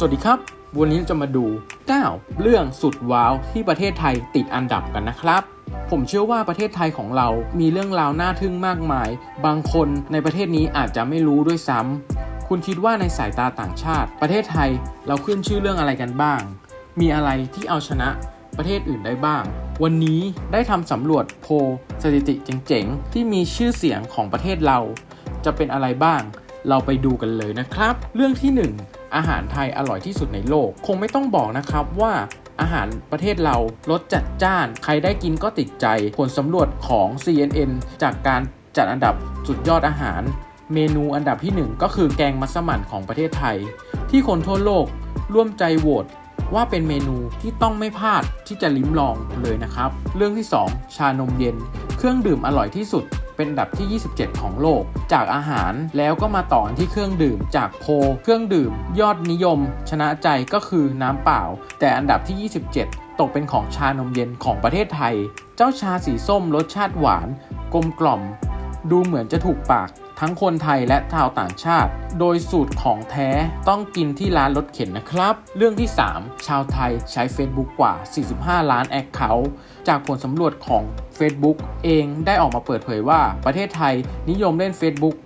สวัสดีครับ วันนี้จะมาดู 9 เรื่องสุดว้าวที่ประเทศไทยติดอันดับกันนะครับ ผมเชื่อว่าประเทศไทยของเรามีเรื่องราวน่าทึ่งมากมาย บางคนในประเทศนี้อาจจะไม่รู้ด้วยซ้ำคุณคิดว่าในสายตาต่างชาติ ประเทศไทยเราขึ้นชื่อเรื่องอะไรกันบ้าง มีอะไรที่เอาชนะประเทศอื่นได้บ้าง วันนี้ได้ทำสำรวจโพลสถิติเจ๋งๆ ที่มีชื่อเสียงของประเทศเรา จะเป็นอะไรบ้าง เราไปดูกันเลยนะครับ เรื่องที่ 1 อาหารไทยอร่อยที่สุดในโลก คงไม่ต้องบอกนะครับว่าอาหารประเทศเรารสจัดจ้าน ใครได้กินก็ติดใจ ผลสำรวจของ CNN จากการจัดอันดับสุดยอดอาหาร เมนูอันดับที่ 1 ก็คือแกงมัสมั่นของประเทศไทย ที่คนทั่วโลกร่วมใจโหวตว่าเป็นเมนูที่ต้องไม่พลาดที่จะลิ้มลองเลยนะครับ เรื่องที่ 2 ชานมเย็น เครื่องดื่มอร่อยที่สุด เป็นอันดับที่ 27 ของโลก จากอาหารแล้วก็มาต่อที่เครื่องดื่มจากโพเครื่องดื่ม ยอดนิยม ชนะใจก็คือน้ำเปล่า แต่อันดับที่ 27 ตกเป็นของชานมเย็นของประเทศไทย เจ้าชาสีส้มรสชาติหวาน กลมกล่อม ดูเหมือนจะถูกปากทั้งคนไทยและชาวต่างชาติ โดยสูตรของแท้ต้องกินที่ร้านรถเข็นนะครับ เรื่องที่ 3 ชาวไทยใช้ Facebook กว่า 45 ล้านแอคเคาท์จากผลสำรวจของ Facebook เองได้ออกมาเปิดเผยว่าประเทศไทยนิยมเล่น Facebook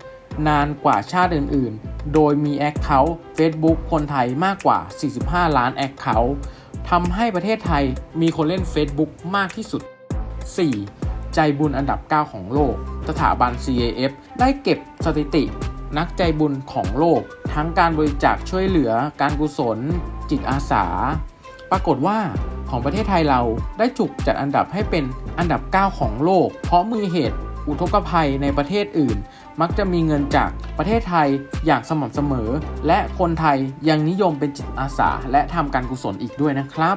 นานกว่าชาติอื่น ๆ โดยมีแอคเคาท์ Facebook คนไทยมากกว่า 45 ล้านแอคเคาท์ทำให้ประเทศไทยมีคนเล่น Facebook มากที่สุด 4. ใจบุญอันดับ 9 ของโลก สถาบัน CAF ได้เก็บสถิติ นักใจบุญของโลก ทั้งการบริจาคช่วยเหลือ การกุศล จิตอาสา ปรากฏว่าของประเทศไทยเราได้ถูกจัดอันดับให้เป็นอันดับ 9 ของโลก เพราะมีเหตุอุทกภัยในประเทศอื่น มักจะมีเงินจากประเทศไทยอย่างสม่ำเสมอ และคนไทยยังนิยมเป็นจิตอาสา และทำการกุศลอีกด้วยนะครับ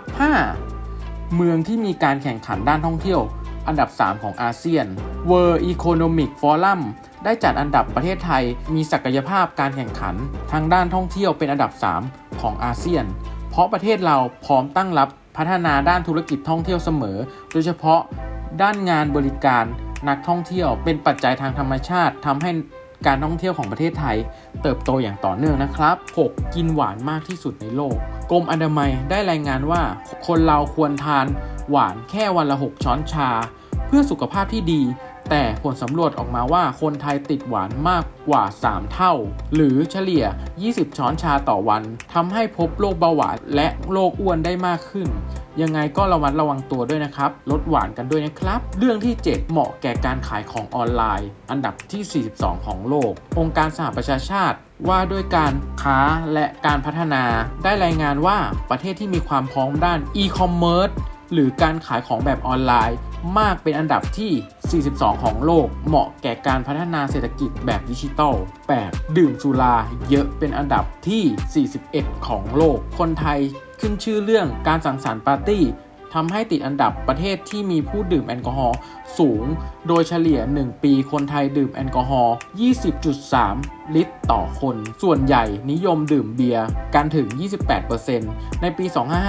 5. เมืองที่มีการแข่งขันด้านท่องเที่ยว อันดับ 3 ของอาเซียน World Economic Forum ได้จัดอันดับประเทศไทยมีศักยภาพการแข่งขัน ทางด้านท่องเที่ยวเป็นอันดับ 3 ของอาเซียน เพราะประเทศเราพร้อมตั้งรับพัฒนาด้านธุรกิจท่องเที่ยวเสมอ โดยเฉพาะด้านงานบริการนักท่องเที่ยวเป็นปัจจัยทางธรรมชาติทำให้ การท่องเที่ยวของประเทศไทย เติบโตอย่างต่อเนื่องนะครับ 6. กินหวานมากที่สุดในโลก กรมอนามัยได้รายงานว่า คนเราควรทานหวานแค่วันละ 6 ช้อนชา เพื่อสุขภาพที่ดี แต่ผลสำรวจออกมาว่าคนไทยติดหวานมากกว่า 3 เท่า หรือเฉลี่ย 20 ช้อนชาต่อวันทำให้พบโรคเบาหวานและโรคอ้วนได้มากขึ้น ยังไงก็ระมัดระวังตัวด้วยนะครับ ลดหวานกันด้วยนะครับ เรื่องที่ 7 เหมาะแก่การขายของออนไลน์ อันดับที่ 42 ของโลก องค์การสหประชาชาติว่าด้วยการค้าและการพัฒนา ได้รายงานว่าประเทศที่มีความพร้อมด้านอีคอมเมิร์ซหรือการขายของแบบออนไลน์ มากเป็นอันดับที่ 42 ของโลก เหมาะแก่การพัฒนาเศรษฐกิจแบบดิจิทัล 8. ดื่มสุราเยอะเป็นอันดับที่ 41 ของโลก คนไทยขึ้นชื่อเรื่องการสังสรรค์ปาร์ตี้ ทำให้ติดอันดับประเทศที่มีผู้ดื่มแอลกอฮอล์สูง โดยเฉลี่ย 1 ปีคนไทยดื่มแอลกอฮอล์ 20.3 ลิตรต่อคน ส่วนใหญ่นิยมดื่มเบียร์กันถึง 28%ในปี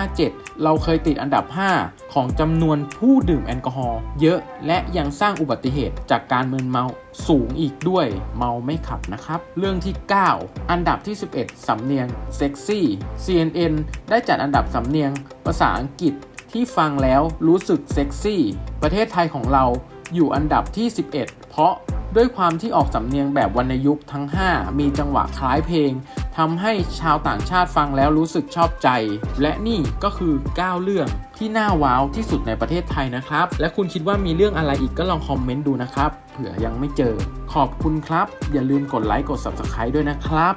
2557 เราเคยติดอันดับ 5 ของจำนวนผู้ดื่มแอลกอฮอล์เยอะและยังสร้างอุบัติเหตุจากการมึนเมาสูงอีกด้วยเมาไม่ขับนะครับ เรื่องที่ 9 อันดับที่ 11 สำเนียงเซ็กซี่ CNN ได้จัดอันดับสำเนียงภาษาอังกฤษ ที่ฟังแล้วรู้สึกเซ็กซี่ ประเทศไทยของเราอยู่อันดับที่ 11 เพราะด้วยความที่ออกสำเนียงแบบวรรณยุกต์ทั้ง 5 มีจังหวะคล้ายเพลงทำให้ชาวต่างชาติฟังแล้วรู้สึกชอบใจ และนี่ก็คือ 9 เรื่องที่น่าว้าวที่สุดในประเทศไทยนะครับ และคุณคิดว่ามีเรื่องอะไรอีกก็ลองคอมเมนต์ดูนะครับ เผื่อยังไม่เจอ ขอบคุณครับ อย่าลืมกดไลค์กด Subscribe ด้วยนะครับ